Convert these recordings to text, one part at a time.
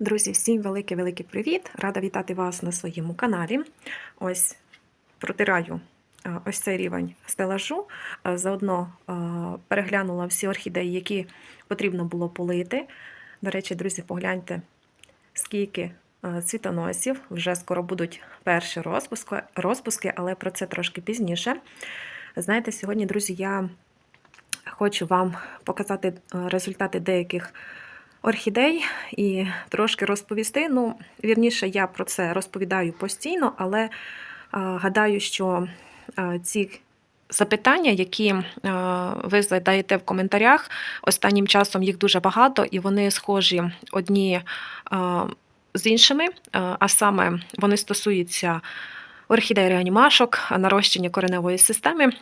Друзі, всім великий-великий привіт! Рада вітати вас на своєму каналі. Ось протираю е, ось цей рівень стелажу. Е, Заодно е, переглянула всі орхідеї, які потрібно було полити. До речі, друзі, погляньте, скільки цвітоносів. Вже скоро будуть перші розпуски, але про це трошки пізніше. Знаєте, сьогодні, друзі, я хочу вам показати результати деяких орхідей і трошки розповісти. Ну, вірніше, я про це розповідаю постійно, але гадаю, що ці запитання, які ви задаєте в коментарях, останнім часом їх дуже багато, і вони схожі одні з іншими, а саме вони стосуються орхідей реанімашок, нарощення кореневої системи.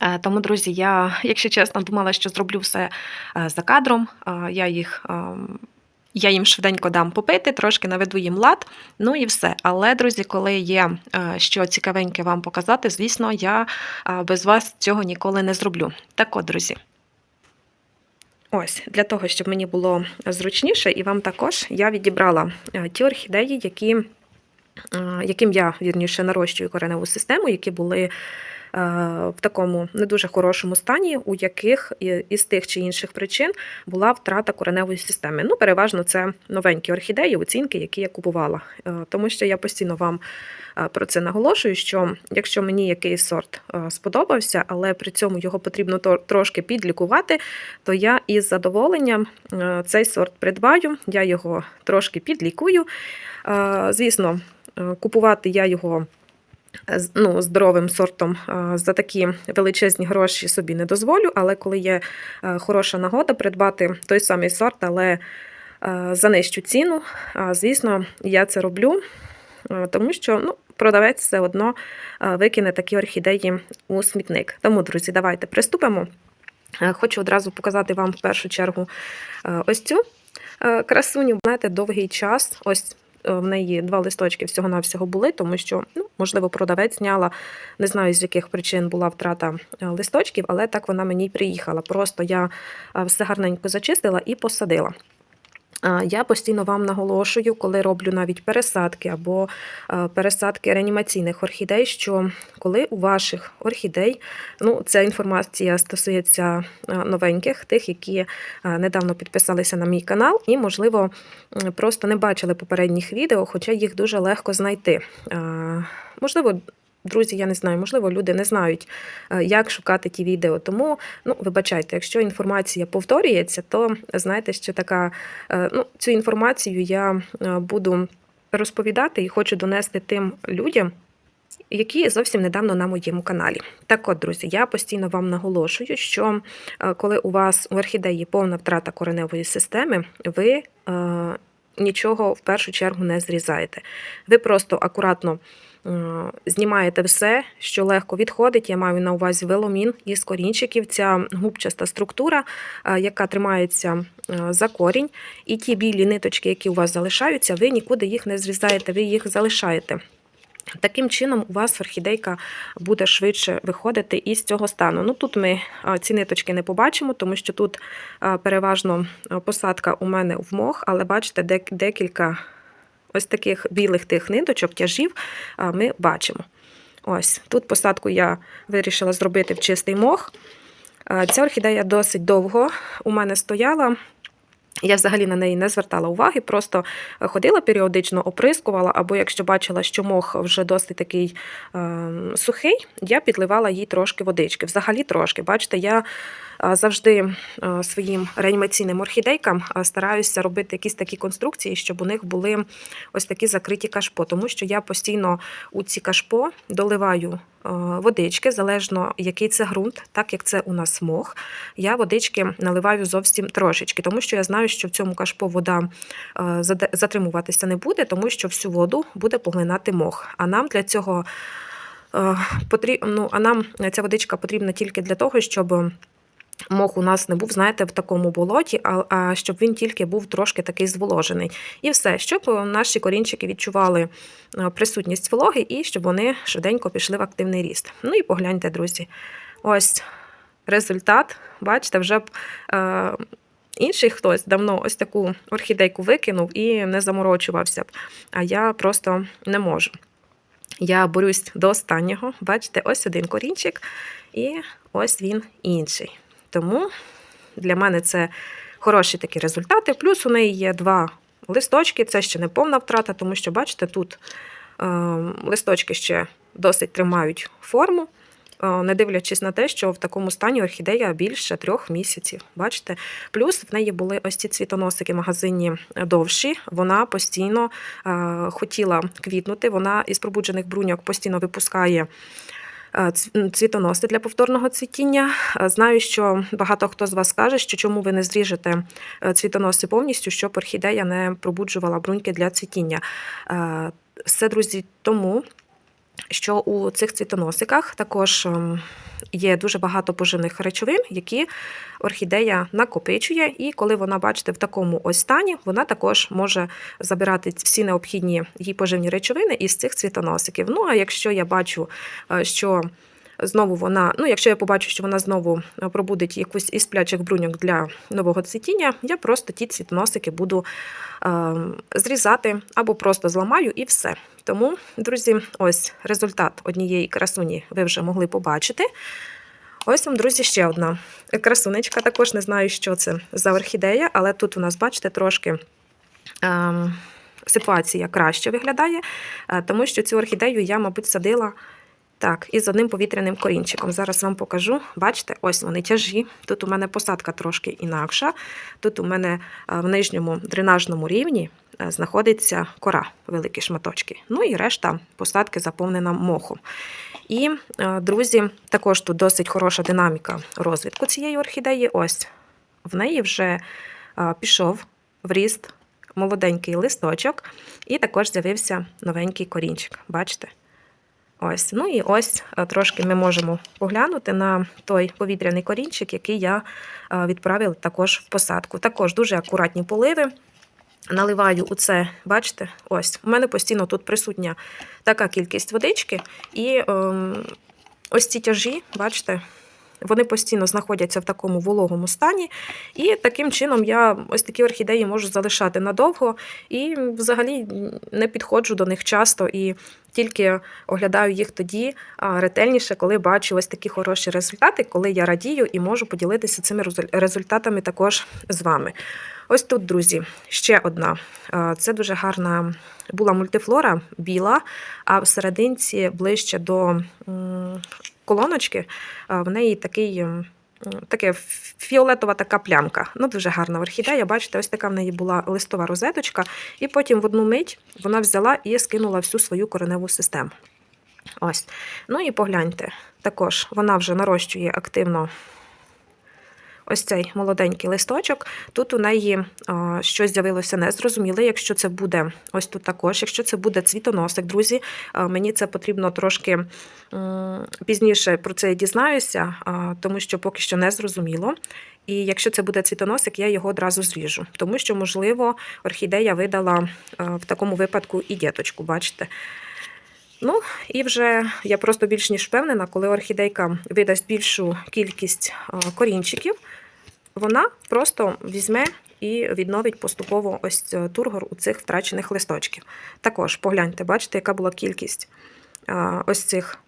Е, Тому, друзі, я, якщо чесно, думала, що зроблю все е, за кадром. Е, Я їх. ем, Я їм швиденько дам попити, трошки наведу їм лад, ну і все. Але, друзі, коли є що цікавеньке вам показати, звісно, я без вас цього ніколи не зроблю. Так от, друзі. Ось, для того, щоб мені було зручніше, і вам також я відібрала ті орхідеї, які, яким я вірніше нарощую кореневу систему, які були в такому не дуже хорошому стані, у яких із тих чи інших причин була втрата кореневої системи. Ну, переважно це новенькі орхідеї, оцінки, які я купувала. Е, Тому що я постійно вам е, про це наголошую, що якщо мені якийсь сорт е, сподобався, але при цьому його потрібно трошки підлікувати, то я із задоволенням е, цей сорт придбаю, я його трошки підлікую. Е, Звісно, е, купувати я його ну, здоровим сортом за такі величезні гроші собі не дозволю, але коли є е, хороша нагода придбати той самий сорт, але е, за нижчу ціну, звісно, я це роблю, е, тому що ну, продавець все одно викине такі орхідеї у смітник. Тому, друзі, давайте приступимо. Хочу одразу показати вам в першу чергу ось цю красуню. Знаєте, довгий час. Ось в неї два листочки всього-навсього були, тому що, ну, можливо, продавець зняла, не знаю, з яких причин була втрата е, листочків, але так вона мені приїхала. Просто я е, все гарненько зачистила і посадила. Я постійно вам наголошую, коли роблю навіть пересадки або е, пересадки реанімаційних орхідей, що коли у ваших орхідей, ну ця інформація стосується е, новеньких, тих, які е, недавно підписалися на мій канал, і, можливо, просто не бачили попередніх відео, хоча їх дуже легко знайти. Можливо, друзі, я не знаю, можливо, люди не знають, е, як шукати ті відео. Тому, ну, вибачайте, якщо інформація повторюється, то знайте, що така, е, ну, цю інформацію я е, буду розповідати і хочу донести тим людям. Які зовсім недавно на моєму каналі. Так от, друзі, я постійно вам наголошую, що коли у вас у орхідеї повна втрата кореневої системи, ви е, нічого в першу чергу не зрізаєте. Ви просто акуратно знімаєте все, що легко відходить. Я маю на увазі веломін із корінчиків, ця губчаста структура, е, яка тримається е, за корінь, і ті білі ниточки, які у вас залишаються, ви нікуди їх не зрізаєте, ви їх залишаєте. Таким чином, у вас орхідейка буде швидше виходити із цього стану. Ну тут ми ці ниточки не побачимо, тому що тут переважно посадка у мене в мох, але бачите, дек- декілька ось таких білих тих ниточок, тяжів ми бачимо. Ось тут посадку я вирішила зробити в чистий мох. Ця орхідея досить довго у мене стояла. Я взагалі на неї не звертала уваги, просто ходила періодично, оприскувала, або якщо бачила, що мох вже досить такий е, сухий, я підливала їй трошки водички. Взагалі трошки. Бачите, я е, завжди своїм реанімаційним орхідейкам стараюся робити якісь такі конструкції, щоб у них були ось такі закриті кашпо, тому що я постійно у ці кашпо доливаю водички, залежно який це ґрунт, так як це у нас мох, я водички наливаю зовсім трошечки, тому що я знаю, що в цьому кашпо вода затримуватися не буде, тому що всю воду буде поглинати мох. А нам для цього потрібно, ну, а нам ця водичка потрібна тільки для того, щоб. Мох у нас не був, знаєте, в такому болоті, а, а щоб він тільки був трошки такий зволожений. І все, щоб наші корінчики відчували е, присутність вологи і щоб вони швиденько пішли в активний ріст. Ну і погляньте, друзі, ось результат. Бачите, вже б, е, інший хтось давно ось таку орхідейку викинув і не заморочувався б. А я просто не можу. Я борюсь до останнього. Бачите, ось один корінчик, і ось він інший. Тому для мене це хороші такі результати. Плюс у неї є два листочки, це ще не повна втрата, тому що, бачите, тут е, листочки ще досить тримають форму, е, не дивлячись на те, що в такому стані орхідея більше трьох місяців. Бачите? Плюс в неї були ось ці цвітоносики в магазині довші. Вона постійно е, хотіла квітнути. Вона із пробуджених бруньок постійно випускає. Е, Цвітоноси для повторного цвітіння. Е, Знаю, що багато хто з вас каже, що чому ви не зріжете е, цвітоноси повністю, щоб орхідея не пробуджувала бруньки для цвітіння. Все, друзі, тому що у цих цвітоносиках також ем, є дуже багато поживних речовин, які орхідея накопичує, і коли вона, бачите, в такому ось стані, вона також може забирати всі необхідні їй поживні речовини із цих цвітоносиків. Ну а якщо я бачу, е, що Знову вона, ну якщо я побачу, що вона знову е, пробудить якусь із сплячих бруньок для нового цвітіння, я просто ті цвітоносики буду е, зрізати або просто зламаю і все. Тому, друзі, ось результат однієї красуні ви вже могли побачити. Ось вам, друзі, ще одна красунечка. Також не знаю, що це за орхідея, але тут у нас, бачите, трошки. Ем, Ситуація краще виглядає, е, тому що цю орхідею я, мабуть, садила так, із одним повітряним корінчиком. Зараз вам покажу. Бачите, ось вони тяжі. Тут у мене посадка трошки інакша. Тут у мене е, в нижньому дренажному рівні е, знаходиться кора, великі шматочки. Ну і решта посадки заповнена мохом. І, е, друзі, також тут досить хороша динаміка розвитку цієї орхідеї. Ось в неї вже пішов в ріст молоденький листочок, і також з'явився новенький корінчик. Бачите? Ось, ну і ось е, трошки ми можемо поглянути на той повітряний корінчик, який я е, відправила також в посадку. Також дуже акуратні поливи. Наливаю у це, бачите, ось у мене постійно тут присутня така кількість водички, і ем, ось ці тяжі, бачите, вони постійно знаходяться в такому вологому стані, і таким чином я ось такі орхідеї можу залишати надовго і взагалі не підходжу до них часто і тільки оглядаю їх тоді ретельніше, коли бачу ось такі хороші результати, коли я радію і можу поділитися цими результатами також з вами. Ось тут, друзі, ще одна. Це дуже гарна була мультифлора біла, а в серединці ближче до колоночки в неї такий. Таке фіолетова така плямка. Ну, дуже гарна орхідея. Бачите, ось така в неї була листова розеточка, і потім в одну мить вона взяла і скинула всю свою кореневу систему. Ось. Ну і погляньте, також вона вже нарощує активно ось цей молоденький листочок. Тут у неї а, щось з'явилося незрозуміле. Якщо це буде ось тут також, якщо це буде цвітоносик, друзі, а, мені це потрібно трошки пізніше про це я дізнаюся, тому що поки що не зрозуміло. І якщо це буде цвітоносик, я його одразу зріжу, тому що, можливо, орхідея видала а, в такому випадку і діточку, бачите. Ну, і вже я просто більш ніж впевнена, коли орхідейка видасть більшу кількість корінчиків, вона просто візьме і відновить поступово ось е, тургор у цих втрачених листочків. Також погляньте, бачите, яка була кількість ось цих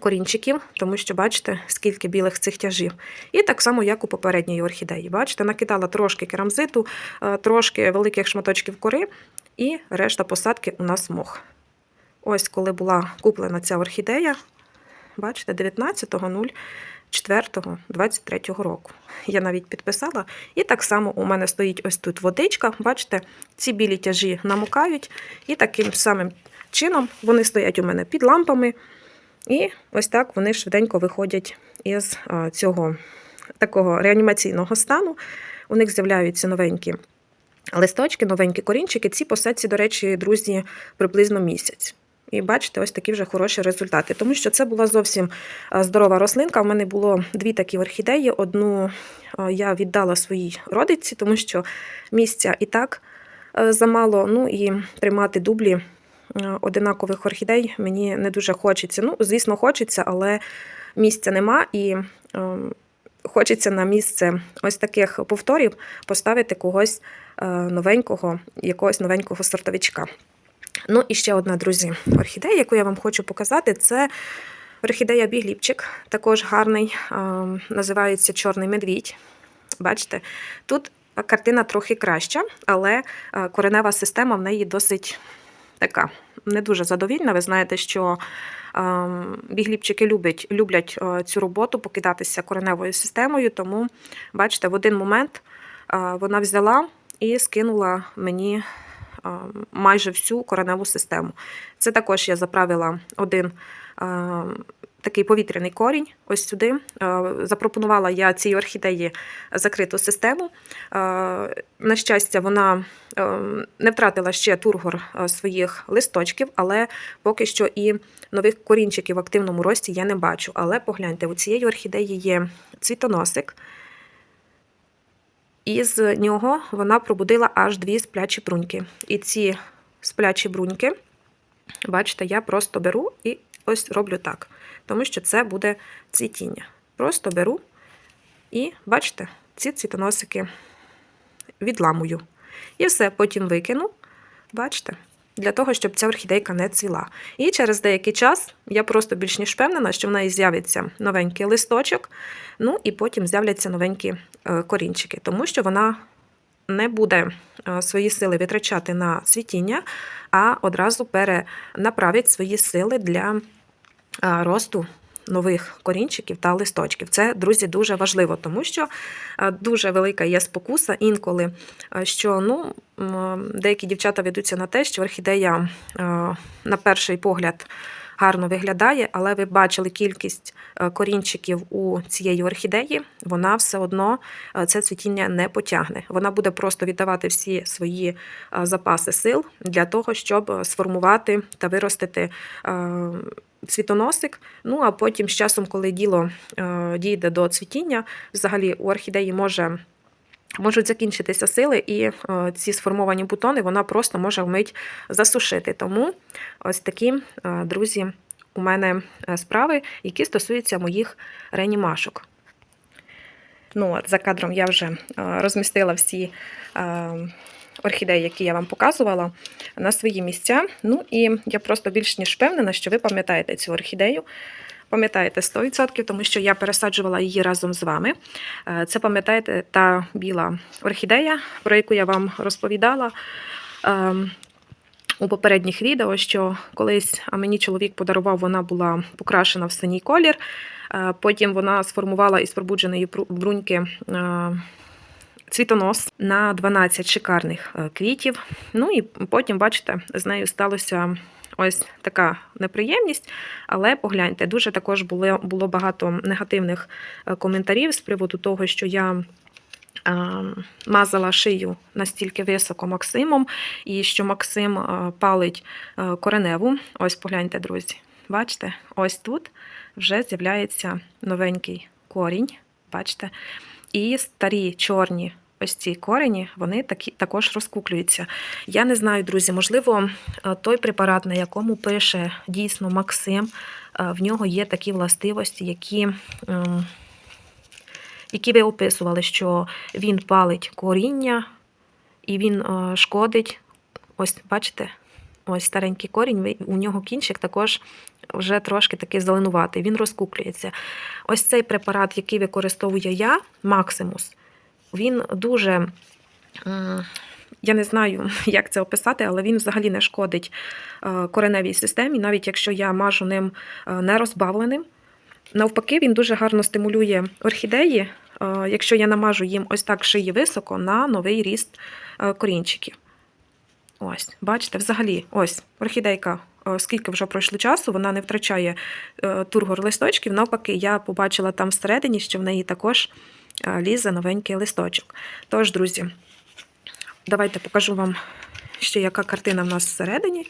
корінчиків, тому що бачите, скільки білих цих тяжів. І так само, як у попередньої орхідеї. Бачите, накидала трошки керамзиту, а, трошки великих шматочків кори, і решта посадки у нас мох. Ось коли була куплена ця орхідея, бачите, 19.04.23 року. Я навіть підписала. І так само у мене стоїть ось тут водичка. Бачите, ці білі тяжі намокають, і таким самим чином вони стоять у мене під лампами. І ось так вони швиденько виходять із цього такого реанімаційного стану. У них з'являються новенькі листочки, новенькі корінчики. Ці посадці, до речі, друзі, приблизно місяць. І бачите, ось такі вже хороші результати. Тому що це була зовсім здорова рослинка. У мене було дві такі орхідеї. Одну я віддала своїй родиці, тому що місця і так замало. Ну і тримати дублі одинакових орхідей мені не дуже хочеться. Ну, звісно, хочеться, але місця нема. І хочеться на місце ось таких повторів поставити когось новенького, якогось новенького сортовичка. Ну і ще одна, друзі, орхідея, яку я вам хочу показати, це орхідея бігліпчик, також гарний, називається Чорний медвідь. Бачите, тут картина трохи краща, але коренева система в неї досить така не дуже задовільна. Ви знаєте, що бігліпчики люблять, люблять цю роботу покидатися кореневою системою, тому, бачите, в один момент вона взяла і скинула мені майже всю кореневу систему. Це також я заправила один. Такий повітряний корінь, ось сюди. Запропонувала я цій орхідеї закриту систему. На щастя, вона не втратила ще тургор своїх листочків, але поки що і нових корінчиків в активному рості я не бачу. Але погляньте, у цієї орхідеї є цвітоносик, і з нього вона пробудила аж дві сплячі бруньки. І ці сплячі бруньки, бачите, я просто беру і ось роблю так, тому що це буде цвітіння. Просто беру і, бачите, ці цвітоносики відламую. І все, потім викину, бачите, для того, щоб ця орхідейка не цвіла. І через деякий час я просто більш ніж впевнена, що в неї з'явиться новенький листочок, ну і потім з'являться новенькі е, корінчики, тому що вона не буде е, свої сили витрачати на світіння, а одразу перенаправить свої сили для е, росту нових корінчиків та листочків. Це, друзі, дуже важливо, тому що е, дуже велика є спокуса інколи, е, що ну, деякі дівчата ведуться на те, що орхідея е, на перший погляд. Гарно виглядає, але ви бачили кількість е, корінчиків у цієї орхідеї, вона все одно е, це цвітіння не потягне. Вона буде просто віддавати всі свої е, запаси сил для того, щоб сформувати та виростити цвітоносик. Ну а потім з часом, коли діло дійде до цвітіння, взагалі у орхідеї може. Можуть закінчитися сили, і е, ці сформовані бутони вона просто може вмить засушити. Тому ось такі, е, друзі, у мене е, справи, які стосуються моїх ренімашок. Ну, от, за кадром я вже розмістила всі орхідеї, які я вам показувала, на свої місця. Ну і я просто більш ніж впевнена, що ви пам'ятаєте цю орхідею. Пам'ятаєте 100%, тому що я пересаджувала її разом з вами. Е, Це пам'ятаєте та біла орхідея, про яку я вам розповідала. ем, У попередніх відео, що колись мені чоловік подарував, вона була покрашена в синій колір. Е, Потім вона сформувала із пробудженої бруньки е, цвітонос на 12 шикарних квітів. Ну і потім, бачите, з нею сталося ось така неприємність. Але погляньте, дуже також було, було багато негативних е, коментарів з приводу того, що я. е, Мазала шию настільки високо Максимом, і що Максим е, палить кореневу. Ось погляньте, друзі. Бачите, ось тут вже з'являється новенький корінь. Бачите? І старі чорні ось ці корені, вони такі, також розкуклюються. Я не знаю, друзі, можливо, е, той препарат, на якому пише дійсно Максим, е, в нього є такі властивості, які. ем, які ви описували, що він палить коріння і він е, шкодить. Ось, бачите, ось старенький корінь, у нього кінчик також вже трошки такий зеленуватий, він розкуклюється. Ось цей препарат, який використовую я, Максимус, він дуже. Я не знаю, як це описати, але він взагалі не шкодить е, кореневій системі, навіть якщо я мажу ним е, нерозбавленим. Навпаки, він дуже гарно стимулює орхідеї, е, якщо я намажу їм ось так шиї високо на новий ріст корінчиків. Ось, бачите, взагалі, ось орхідейка, скільки вже пройшло часу, вона не втрачає тургор листочків. Навпаки, я побачила там всередині, що в неї також лізе новенький листочок. Тож, друзі, давайте покажу вам ще, яка картина в нас всередині.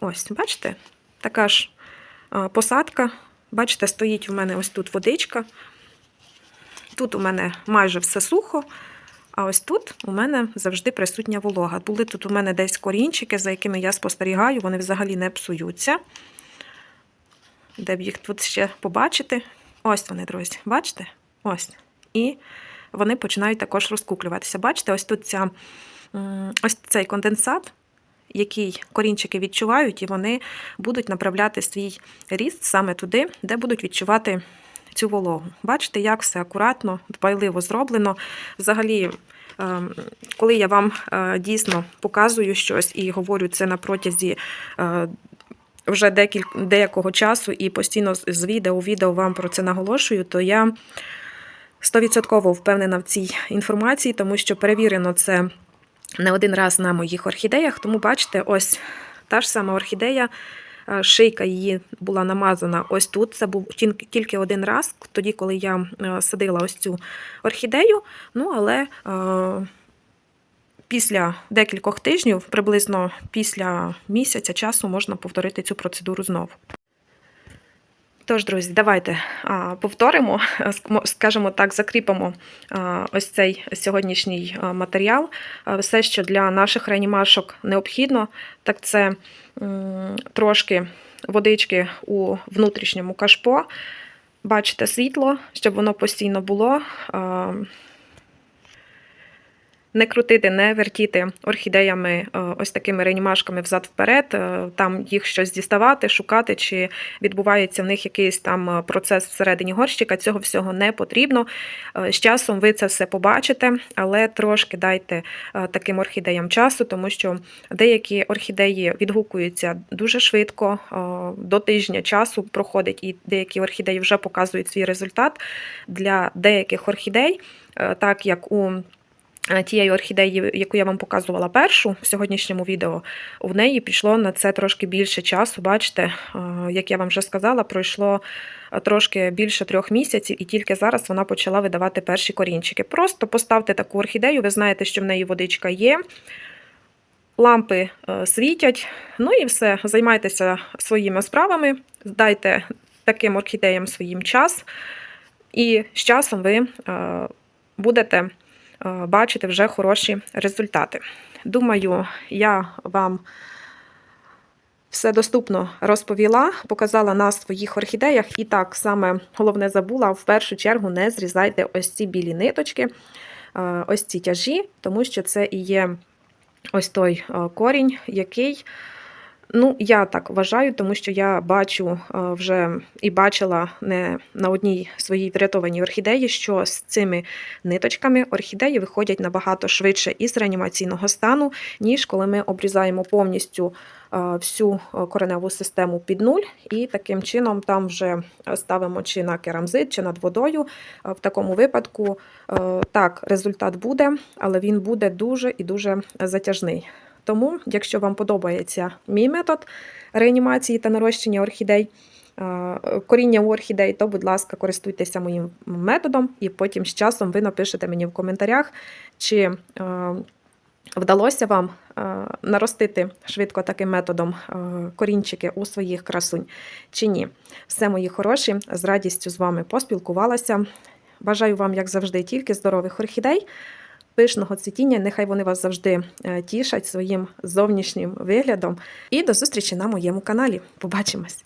Ось, бачите, така ж посадка. Бачите, стоїть у мене ось тут водичка. Тут у мене майже все сухо. А ось тут у мене завжди присутня волога. Були тут у мене десь корінчики, за якими я спостерігаю, вони взагалі не псуються. Де б їх тут ще побачити? Ось вони, друзі, бачите? Ось. І вони починають також розкуклюватися. Бачите, ось тут ця, ось цей конденсат, який корінчики відчувають, і вони будуть направляти свій ріст саме туди, де будуть відчувати цю вологу. Бачите, як все акуратно, дбайливо зроблено. Взагалі, ем, коли я вам е, дійсно показую щось і говорю це на протязі е, вже декіль, деякого часу і постійно з- відео у відео вам про це наголошую, то я стовідсотково впевнена в цій інформації, тому що перевірено це не один раз на моїх орхідеях. Тому бачите, ось та ж сама орхідея. е, Шийка її була намазана ось тут. Це був тільки один раз, тоді, коли я е, садила ось цю орхідею. Ну, але е, після декількох тижнів, приблизно після місяця часу, можна повторити цю процедуру знову. Тож, друзі, давайте повторимо, скажімо так, закріпимо ось цей сьогоднішній матеріал. Все, що для наших реанімашок необхідно, так це трошки водички у внутрішньому кашпо. Бачите світло, щоб воно постійно було. Не крутити, не вертіти орхідеями е, ось такими реанімашками взад-вперед, е, там їх щось діставати, шукати, чи відбувається в них якийсь там е, процес всередині горщика. Цього всього не потрібно. З часом ви це все побачите, але трошки дайте таким орхідеям часу, тому що деякі орхідеї відгукуються дуже швидко, до тижня часу проходить, і деякі орхідеї вже показують свій результат. Для деяких орхідей, так як у Тієї орхідеї, яку я вам показувала першу в сьогоднішньому відео, в неї пішло на це трошки більше часу. Бачите, е, як я вам вже сказала, пройшло е, трошки більше трьох місяців, і тільки зараз вона почала видавати перші корінчики. Просто поставте таку орхідею, ви знаєте, що в неї водичка є. Лампи е, світять, ну і все. Займайтеся своїми справами, дайте таким орхідеям своїм час, і з часом ви е, будете е, бачити вже хороші результати. Думаю, я вам все доступно розповіла, показала на своїх орхідеях. І так, саме головне забула, в першу чергу не зрізайте ось ці білі ниточки, е, ось ці тяжі, тому що це і є ось той е, корінь, який. Ну, я так вважаю, тому що я бачу е, вже і бачила не на одній своїй врятованій орхідеї, що з цими ниточками орхідеї виходять набагато швидше із реанімаційного стану, ніж коли ми обрізаємо повністю е, всю е, кореневу систему під нуль, і таким чином там вже ставимо чи на керамзит, чи над водою. В такому випадку так, результат буде, але він буде дуже і дуже затяжний. Тому, якщо вам подобається мій метод реанімації та нарощення орхідей, коріння у орхідей, то, будь ласка, користуйтеся моїм методом, і потім з часом ви напишете мені в коментарях, чи е, вдалося вам е, наростити швидко таким методом е, корінчики у своїх красунь чи ні. Все, мої хороші, з радістю з вами поспілкувалася. Бажаю вам, як завжди, тільки здорових орхідей пишного цвітіння. Нехай вони вас завжди е, тішать своїм зовнішнім виглядом. І до зустрічі на моєму каналі. Побачимось!